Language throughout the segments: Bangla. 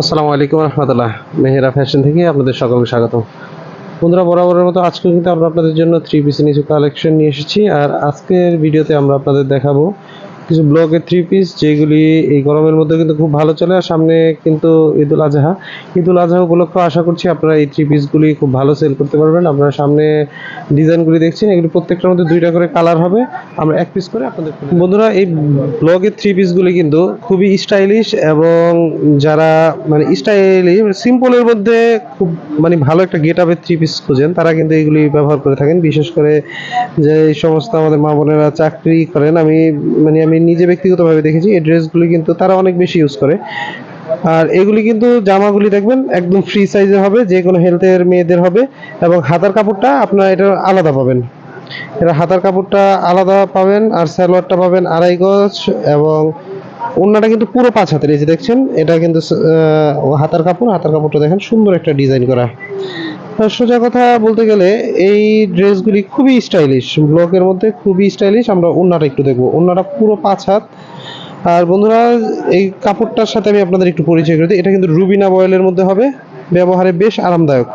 আসসালামু আলাইকুম রহমতুল্লাহ। মেহেরা ফ্যাশন থেকে আপনাদের সকলকে স্বাগত বন্ধুরা, বরাবরের মতো আজকে কিন্তু আমরা আপনাদের জন্য থ্রি পিসের কিছু কালেকশন নিয়ে এসেছি। আর আজকের ভিডিওতে আমরা আপনাদের দেখাবো কিছু ব্লকের থ্রি পিস যেগুলি এই গরমের মধ্যে কিন্তু খুব ভালো চলে। আর সামনে কিন্তু ঈদুল আজহা। ঈদুল আজহা উপলক্ষে আশা করছি আপনারা এই থ্রি পিসগুলি খুব ভালো সেল করতে পারবেন। আপনারা সামনে ডিজাইনগুলি দেখছেন, এগুলি প্রত্যেকটার মধ্যে দুইটা করে কালার হবে। আমরা এক পিস করে আপনাদের বন্ধুরা, এই ব্লগের থ্রি পিসগুলি কিন্তু খুবই স্টাইলিশ এবং যারা মানে স্টাইলিশ সিম্পলের মধ্যে খুব মানে ভালো একটা গেট আপের থ্রি পিস খুঁজেন, তারা কিন্তু এগুলি ব্যবহার করে থাকেন। বিশেষ করে যে এই সমস্ত আমাদের মা বোনেরা চাকরি করেন, আমি মানে আমি নিজে ব্যক্তিগতভাবে দেখেছি, এই ড্রেসগুলি কিন্তু তারা অনেক বেশি ইউজ করে। আর এগুলি কিন্তু জামাগুলি দেখবেন একদম ফ্রি সাইজে হবে, যে কোনো হেলথের মেয়েদের হবে, এবং হাতার কাপড়টা আপনারা এটা আলাদা পাবেন। এটা হাতার কাপড়টা আলাদা পাবেন, আর সালোয়ারটা পাবেন আড়াই গজ, এবং ওড়নাটা কিন্তু পুরো পাঁচ হাতের, এই যে দেখছেন, এটা কিন্তু হাতার কাপড়, হাতার কাপড়টা দেখেন, সুন্দর একটা ডিজাইন করা। সোজা কথা বলতে গেলে এই ড্রেসগুলি খুবই স্টাইলিশ, ব্লকের মধ্যে খুবই স্টাইলিশ, আমরা ওড়নাটা একটু দেখব। ওড়নাটা পুরো পাঁচ হাত। আর বন্ধুরা, এই কাপড়টার সাথে আমি আপনাদের একটু পরিচয় করে দিই। এটা কিন্তু রুবিনা বয়েলের মধ্যে হবে। ব্যবহারে বেশ আরামদায়ক।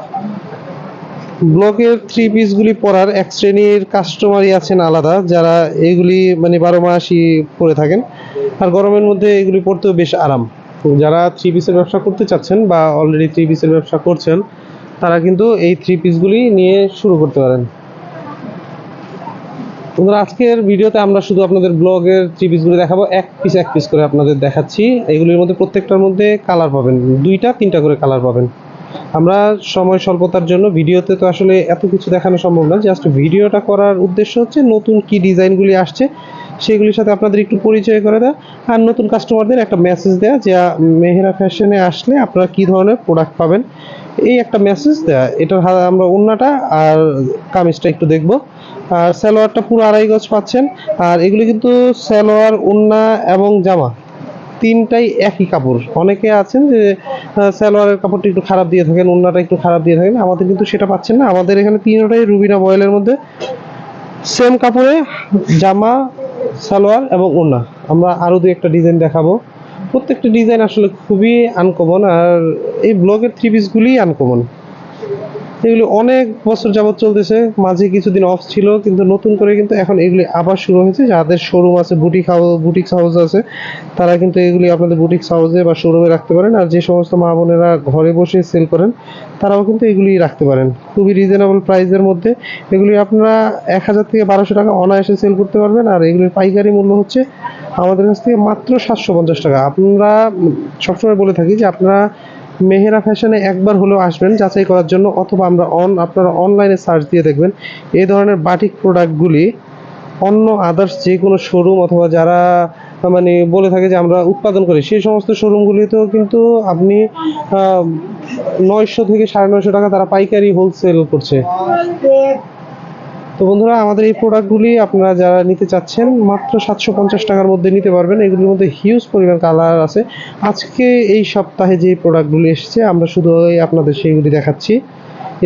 ব্লকের থ্রি পিসগুলি পরার এক শ্রেণির কাস্টমারই আছেন আলাদা, যারা এইগুলি মানে বারো মাসই পরে থাকেন। আর গরমের মধ্যে এগুলি পরতেও বেশ আরাম। যারা থ্রি পিসের ব্যবসা করতে চাচ্ছেন বা অলরেডি থ্রি পিসের ব্যবসা করছেন তারা কিন্তু এই থ্রি পিসগুলি নিয়ে শুরু করতে পারেন। বন্ধুরা, আজকের ভিডিওতে আমরা শুধু আপনাদের ব্লগের থ্রি পিসগুলি দেখাবো। এক পিস এক পিস করে আপনাদের দেখাচ্ছি। এগুলির মধ্যে প্রত্যেকটার মধ্যে কালার পাবেন। দুইটা, তিনটা করে কালার পাবেন। আমরা সময় স্বল্পতার জন্য ভিডিওতে তো আসলে এত কিছু দেখানো সম্ভব না। জাস্ট ভিডিওটা করার উদ্দেশ্য হচ্ছে নতুন কি ডিজাইনগুলি আসছে। সেগুলির সাথে আপনাদের একটু পরিচয় করে দেওয়া আর নতুন কাস্টমারদের একটা মেসেজ দেওয়া যে মেহেরা ফ্যাশনে আসলে আপনারা কি ধরনের প্রোডাক্ট পাবেন। এই একটা মেসেজ দেওয়া এটার আমরা ওড়নাটা আর কামিজটা একটু দেখব। আর সালোয়ারটা পুরো আড়াই গজ পাচ্ছেন। আর এগুলি কিন্তু সালোয়ার ওড়না এবং জামা। তিনটাই একই কাপড়। অনেকে আছেন যে সালোয়ারের কাপড়টা একটু খারাপ দিয়ে থাকেন ওড়নাটা একটু খারাপ দিয়ে থাকেন। আমাদের কিন্তু সেটা পাচ্ছেন না। আমাদের এখানে তিনটাই রুবিনা বয়েলের মধ্যে। সেম কাপড়ে জামা সালোয়ার এবং ওনা আমরা আরও দু একটা ডিজাইন দেখাবো। প্রত্যেকটা ডিজাইন আসলে খুবই আনকমন আর এই ব্লগের থ্রি পিসগুলি আনকমন এগুলি অনেক বছর যাবত চলতেছে। মাঝে কিছুদিন অফ ছিল, কিন্তু নতুন করে কিন্তু এখন এগুলি আবার শুরু হয়েছে। যাদের শোরুম আছে বুটিক হাউস বুটিক হাউস আছে, তারা কিন্তু এগুলি আপনাদের বুটিক হাউসে বা শোরুমে রাখতে পারেন। আর যে সমস্ত মা বোনেরা ঘরে বসে সেল করেন, তারাও কিন্তু এগুলি রাখতে পারেন। খুবই রিজনেবল প্রাইসের মধ্যে। এগুলি আপনারা এক হাজার থেকে বারোশো টাকা অনায়াসে সেল করতে পারবেন। আর এগুলির পাইকারি মূল্য হচ্ছে আমাদের কাছ থেকে মাত্র সাতশো পঞ্চাশ টাকা। আপনারা সবসময় বলে থাকি যে আপনারা মেহেরা ফ্যাশনে একবার হলেও আসবেন যাচাই করার জন্য, অথবা আমরা অন আপনারা অনলাইনে সার্চ দিয়ে দেখবেন এই ধরনের বাটিক প্রোডাক্টগুলি অন্য আদার্স যে কোনো শোরুম অথবা যারা মানে বলে থাকে যে আমরা উৎপাদন করি, সেই সমস্ত শোরুমগুলিতেও কিন্তু আপনি নয়শো থেকে সাড়ে নয়শো টাকা তারা পাইকারি হোলসেল করছে। তো বন্ধুরা, আমাদের এই প্রোডাক্টগুলি আপনারা যারা নিতে চাচ্ছেন, মাত্র সাতশো পঞ্চাশ টাকার মধ্যে নিতে পারবেন। এগুলির মধ্যে হিউজ পরিমাণ কালার আছে। আজকে এই সপ্তাহে যে প্রোডাক্টগুলি এসেছে, আমরা শুধু আপনাদের সেইগুলি দেখাচ্ছি।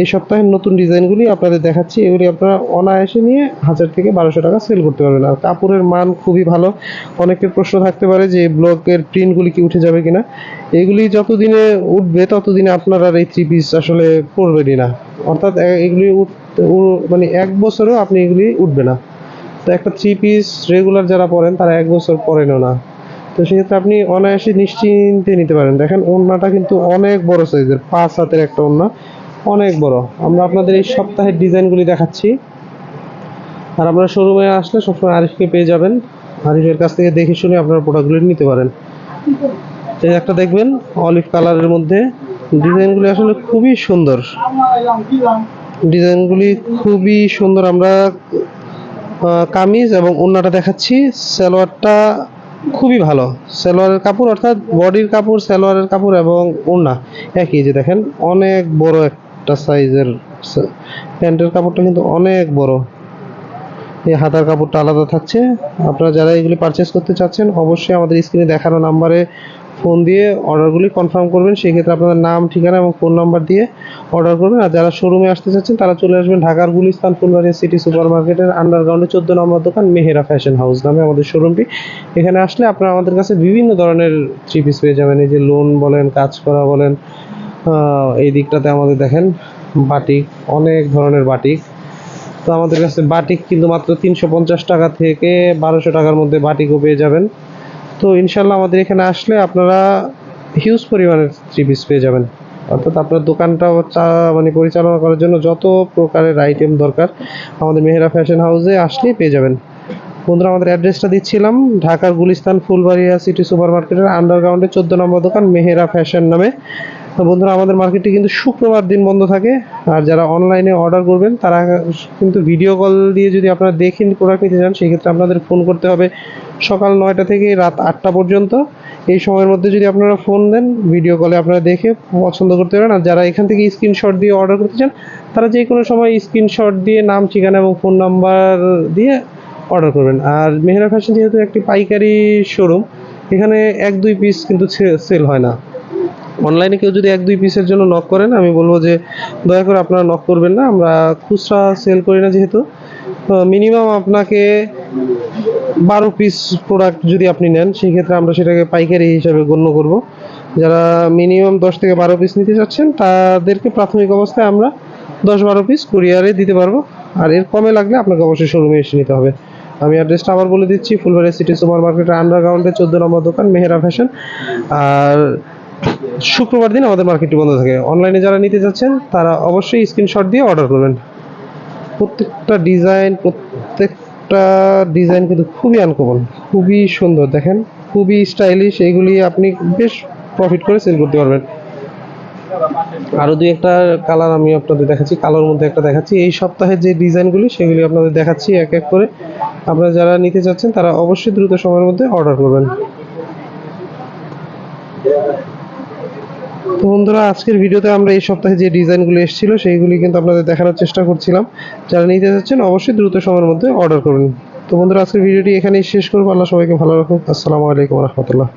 এই সপ্তাহের নতুন ডিজাইনগুলি আপনাদের দেখাচ্ছি। এগুলি আপনারা অনায়াসে নিয়ে হাজার থেকে বারোশো টাকা সেল করতে পারবেন। আর কাপড়ের মান খুবই ভালো। অনেকের প্রশ্ন থাকতে পারে যে ব্লকের প্রিন্টগুলি কি উঠে যাবে কিনা? এগুলি যতদিনে উঠবে, ততদিনে আপনার এই থ্রি পিস আসলে পড়বেনই না। অর্থাৎ এগুলি মানে এক বছরেও আপনি এগুলি উঠবে না। তো একটা থ্রি পিস রেগুলার যারা পরেন, তারা এক বছর পরেনও না। তো সেক্ষেত্রে আপনি অনায়াসে নিশ্চিন্তে নিতে পারেন। দেখেন, ওড়নাটা কিন্তু অনেক বড় সাইজের পাঁচ হাতের একটা ওড়না। অনেক বড়। আমরা আপনাদের এই সপ্তাহের ডিজাইনগুলি দেখাচ্ছি। আর আপনারা শোরুমে আসলে সবসময় আরিফকে পেয়ে যাবেন। আরিফের কাছ থেকে দেখে শুনে আপনারা প্রোডাক্টগুলি নিতে পারেন। এই একটা দেখবেন অলিভ কালারের মধ্যে ডিজাইনগুলি আসলে খুবই সুন্দর। ডিজাইনগুলি খুবই সুন্দর। আমরা কামিজ এবং ওড়নাটা দেখাচ্ছি। সালোয়ারটা খুবই ভালো। সালোয়ারের কাপড়, অর্থাৎ বডির কাপড়, সালোয়ারের কাপড় এবং ওড়না একই যে দেখেন, অনেক বড় একটা সাইজের প্যান্টের কাপড়টা কিন্তু অনেক বড়। এই হাতার কাপড়টা আলাদা থাকছে। আপনারা যারা এগুলি পারচেস করতে চাচ্ছেন, অবশ্যই আমাদের স্ক্রিনে দেখানো নাম্বারে ফোন দিয়ে অর্ডারগুলি কনফার্ম করবেন। সেই ক্ষেত্রে আপনাদের নাম, ঠিকানা এবং ফোন নাম্বার দিয়ে অর্ডার করবেন। আর যারা শোরুমে আসতে চাচ্ছেন, তারা চলে আসবেন ঢাকার গুলিস্তান ফুলবাড়িয়া সিটি সুপার মার্কেটের আন্ডারগ্রাউন্ডে চোদ্দ নম্বর দোকান মেহেরা ফ্যাশন হাউস নামে আমাদের শোরুমটি এখানে আসলে আপনারা আমাদের কাছে বিভিন্ন ধরনের থ্রি পিস পেয়ে যাবেন। এই যে লোন বলেন, কাজ করা বলেন এই দিকটাতে আমাদের দেখেন বাটিক, অনেক ধরনের বাটিক। তো আমাদের কাছে বাটিক কিন্তু মাত্র তিনশো পঞ্চাশ টাকা থেকে বারোশো টাকার মধ্যে বাটিকও পেয়ে যাবেন। তো ইনশাল্লাহ আমাদের এখানে আসলে আপনারা হিউজ পরিমাণের থ্রি পিস পেয়ে যাবেন। অর্থাৎ আপনার দোকানটাও চা- মানে পরিচালনা করার জন্য যত প্রকারের আইটেম দরকার, আমাদের মেহেরা ফ্যাশন হাউসে আসলেই পেয়ে যাবেন। বন্ধুরা, আমাদের অ্যাড্রেসটা দিচ্ছিলাম, ঢাকার গুলিস্তান ফুলবাড়িয়া সিটি সুপার মার্কেটের আন্ডারগ্রাউন্ডে চোদ্দ নম্বর দোকান, মেহেরা ফ্যাশন নামে। তো বন্ধুরা, আমাদের মার্কেটটি কিন্তু শুক্রবার দিন বন্ধ থাকে। আর যারা অনলাইনে অর্ডার করবেন, তারা কিন্তু ভিডিও কল দিয়ে যদি আপনারা দেখেন প্রোডাক্ট নিতে চান, সেক্ষেত্রে আপনাদের ফোন করতে হবে সকাল নয়টা থেকে রাত আটটা পর্যন্ত। এই সময়ের মধ্যে যদি আপনারা ফোন দেন ভিডিও কলে আপনারা দেখে পছন্দ করতে পারেন। আর যারা এখান থেকে স্ক্রিনশট দিয়ে অর্ডার করতে চান, তারা যে কোনো সময় স্ক্রিনশট দিয়ে নাম, ঠিকানা এবং ফোন নাম্বার দিয়ে অর্ডার করবেন। আর মেহরা ফ্যাশন যেহেতু একটি পাইকারি শোরুম এখানে এক দুই পিস কিন্তু সেল হয় না। অনলাইনে কেউ যদি এক, দুই পিসের জন্য নক করেন আমি বলব যে, দয়া করে আপনারা নক করবেন না। আমরা খুচরা সেল করি না যেহেতু। মিনিমাম আপনাকে বারো পিস প্রোডাক্ট যদি আপনি নেন, সেই ক্ষেত্রে আমরা সেটাকে পাইকারি হিসাবে গণ্য করব। যারা মিনিমাম দশ থেকে বারো পিস নিতে চাচ্ছেন, তাদেরকে প্রাথমিক অবস্থায় আমরা দশ বারো পিস কুরিয়ারে দিতে পারব। আর এর কমে লাগলে আপনাকে অবশ্যই শোরুমে এসে নিতে হবে। আমি অ্যাড্রেসটা আবার বলে দিচ্ছি, ফুলবাড়ি সিটি সুপার মার্কেটের আন্ডারগ্রাউন্ডে চোদ্দ নম্বর দোকান, মেহেরা ফ্যাশন আর শুক্রবার দিন আমাদের মার্কেটটি বন্ধ থাকে। অনলাইনে যারা নিতে চাচ্ছেন তারা অবশ্যই স্ক্রিনশট দিয়ে অর্ডার করবেন। প্রত্যেকটা ডিজাইন প্রত্যেকটা ডিজাইন কিন্তু খুবই আনকমন খুবই সুন্দর, দেখেন। খুবই স্টাইলিশ এগুলি আপনি বেশ প্রফিট করে সেল করতে পারবেন। আরও দুই একটা কালার আমি আপনাদের দেখাচ্ছি কালোর মধ্যে একটা দেখাচ্ছি। এই সপ্তাহের যে ডিজাইনগুলি সেগুলি আপনাদের দেখাচ্ছি এক এক করে। আপনারা যারা নিতে চাচ্ছেন তারা অবশ্যই দ্রুত সময়ের মধ্যে অর্ডার করবেন। তো বন্ধুরা, আজকের ভিডিওতে আমরা এই সপ্তাহে যে ডিজাইনগুলো এসেছিল, সেইগুলি কিন্তু আপনাদের দেখানোর চেষ্টা করছিলাম। যারা নিতে চাচ্ছেন অবশ্যই দ্রুত সময়ের মধ্যে অর্ডার করুন তো বন্ধুরা, আজকের ভিডিওটি এখানেই শেষ করব। আল্লাহ সবাইকে ভালো রাখুন আসসালামু আলাইকুম রহমতুল্লাহ।